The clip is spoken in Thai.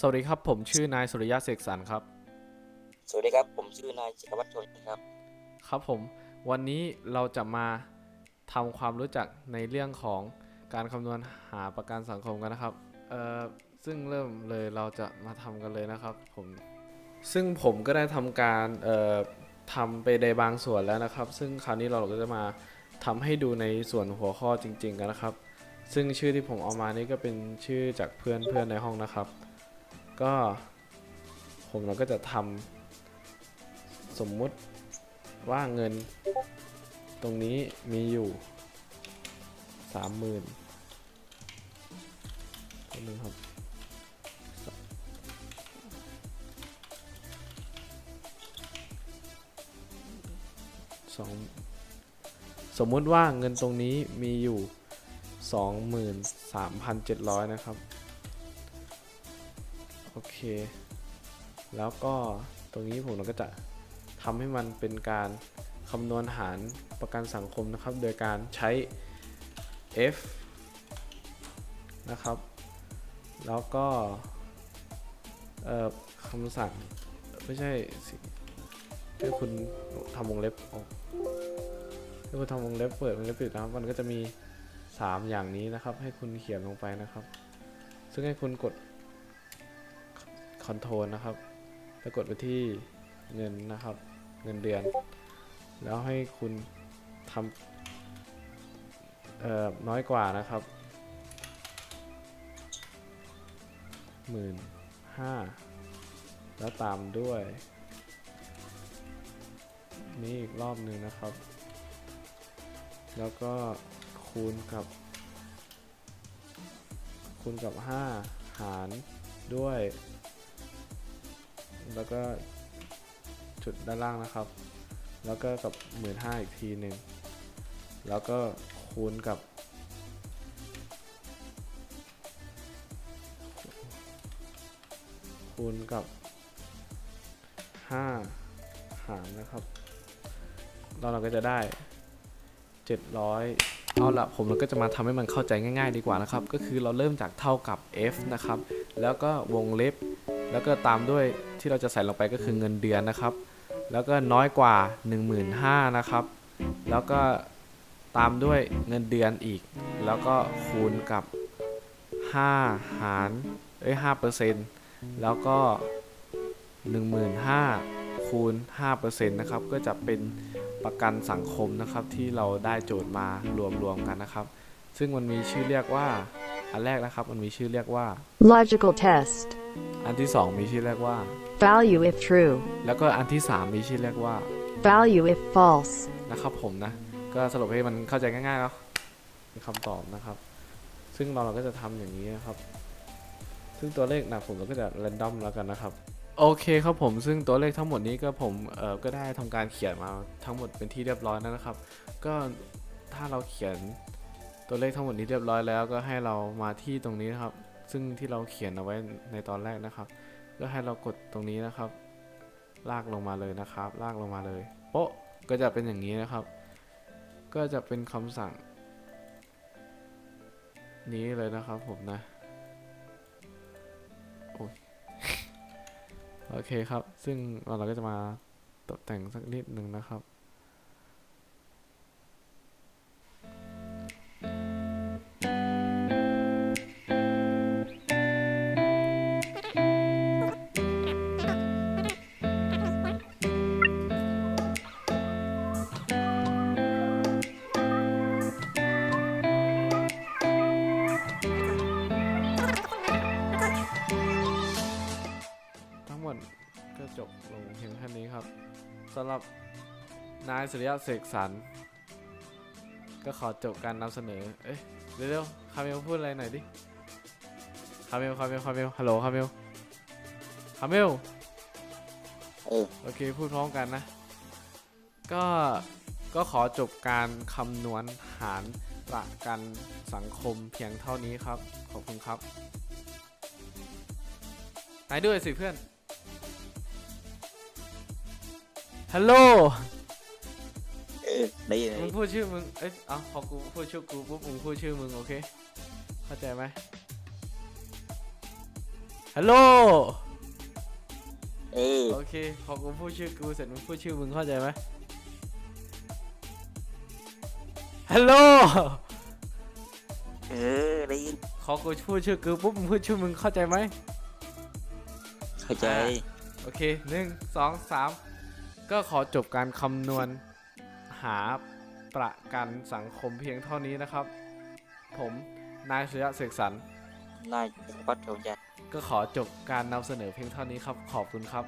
สวัสดีครับ ผมชื่อนายสุริยะเสกสรรครับ สวัสดีครับ ผมชื่อนายจิรวัตรชนครับ ครับผม วันนี้เราจะมาทำความรู้จักในเรื่องของการคำนวณหาประกันสังคมกันนะครับ เอ่อ ซึ่งเริ่มเลยเราจะมาทำกันเลยนะครับผม ซึ่งผมก็ได้ทำการ เอ่อทำไปในบางส่วนแล้วนะครับ ซึ่งคราวนี้เราก็จะมาทำให้ดูในส่วนหัวข้อจริง ๆ กันนะครับ ซึ่งชื่อที่ผมเอามานี่ก็เป็นชื่อจากเพื่อนเพื่อนในห้องนะครับ ก็ผมเราก็จะทำสมมุติว่าเงินตรงนี้มีอยู่สามหมื่นนึงครับสองสมมุติว่าเงินตรงนี้มีอยู่สองหมื่นสามพันเจ็ดร้อยนะครับ อเค แล้วก็ตรงนี้ผมเราก็จะทำให้มันเป็นการคำนวณหารประกันสังคมนะครับ โดยการใช้ F นะครับ แล้วก็คำสั่งไม่ใช่สิให้คุณทำวงเล็บออกให้คุณทำวงเล็บเปิดวงเล็บปิดนะครับ มันก็จะมี 3 อย่างนี้นะครับ ให้คุณเขียนลงไปนะครับ ซึ่งให้คุณกด Ctrl นะครับแล้วกดไปที่เงินนะครับ เงินเดือน แล้วให้คุณทำเอ่อน้อยกว่านะครับหมื่นห้าแล้วตามด้วย นี่อีกรอบหนึ่งนะครับ แล้วก็คูณกับ คูณกับ 5 หารด้วย แล้วก็จุดด้านล่างนะครับ แล้วก็กับหมื่นห้าอีกทีหนึ่งแล้วก็คูณกับ คูณกับ 5 หารนะครับแล้วเราก็จะได้ 700 เอาละผมเราก็จะมาทำให้มันเข้าใจง่ายๆดีกว่านะครับ ก็คือเราเริ่มจากเท่ากับ f นะครับ แล้วก็วงเล็บ แล้วก็ตามด้วย ที่เราจะใส่ลงไปก็คือเงินเดือนนะครับ แล้วก็น้อยกว่า 15,000นะครับ แล้วก็ตามด้วยเงินเดือนอีก แล้วก็คูณกับ 5 หารเอ้ย5เปอร์เซ็นต์แล้วก็ 15,000คูณ5เปอร์เซ็นต์นะครับ ก็จะเป็นประกันสังคมนะครับ ที่เราได้โจทย์มารวมๆกันนะครับ ซึ่งมันมีชื่อเรียกว่าอันแรกนะครับมันมีชื่อเรียกว่า Logical test. อันที่สองมีชื่อเรียกว่า Value if true. แล้วก็อันที่3มีชื่อเรียกว่า Value if false. นะครับผมนะ ก็สรุปให้มันเข้าใจง่ายๆเนาะเป็นคำตอบนะครับ ซึ่งเราเราก็จะทำอย่างนี้นะครับ ซึ่งตัวเลขนะผมเราก็จะ r รนดอมแล้วกันนะครับ โอเคครับผมซึ่งตัวเลขทั้งหมดนี้ก็ผมเอ่อก็ได้ทำการเขียนมาทั้งหมดเป็นที่เรียบร้อยแล้วนะครับ ก็ถ้าเราเขียนตัวเลขทั้งหมดนี้เรียบร้อยแล้วก็ให้เรามาที่ตรงนี้นะครับ ซึ่งที่เราเขียนเอาไว้ในตอนแรกนะครับ ก็ให้เรากดตรงนี้นะครับ ลากลงมาเลยนะครับ ลากลงมาเลย โป๊ะก็จะเป็นอย่างนี้นะครับ ก็จะเป็นคำสั่ง นี้เลยนะครับผมนะโอ้ยโอเคครับ ซึ่งเราก็จะมาตกแต่งสักนิดหนึ่งนะครับ ยงแค่นี้ครับสำหรับนายสุริยะเสกสรรก็ขอจบการนำเสนอ เอ้ยเร็วๆคาเมลพูดอะไรหน่อยดิคาเมลคาเมลคาเมลฮัลโหลคาเมลคาเมลเออโอเคพูดพร้อมกันนะ ก็ก็ขอจบการคำนวณหารประกันสังคมเพียงเท่านี้ครับ ขอบคุณครับนายด้วยสิเพื่อน ฮัลโหลเออได้ยินไหมมึงพูดชื่อมึง เอ้ยเอาพอกูพูดชื่อกูปุ๊บมึงพูดชื่อมึงโอเค เข้าใจไหมฮัลโหล เออ โอเค พอกูพูดชื่อกูเสร็จมึงพูดชื่อมึงเข้าใจไหมฮัลโหล เออ ได้ยิน พอกูพูดชื่อกูปุ๊บมึงพูดชื่อมึงเข้าใจไหมเข้าใจ โอเคหนึ่งสองสาม ก็ขอจบการคำนวณหาประกันสังคมเพียงเท่านี้นะครับ ผมนายสุริยะเสกสรรนายจักรพัฒน์ชนใจก็ขอจบการนำเสนอเพียงเท่านี้ครับ ขอบคุณครับ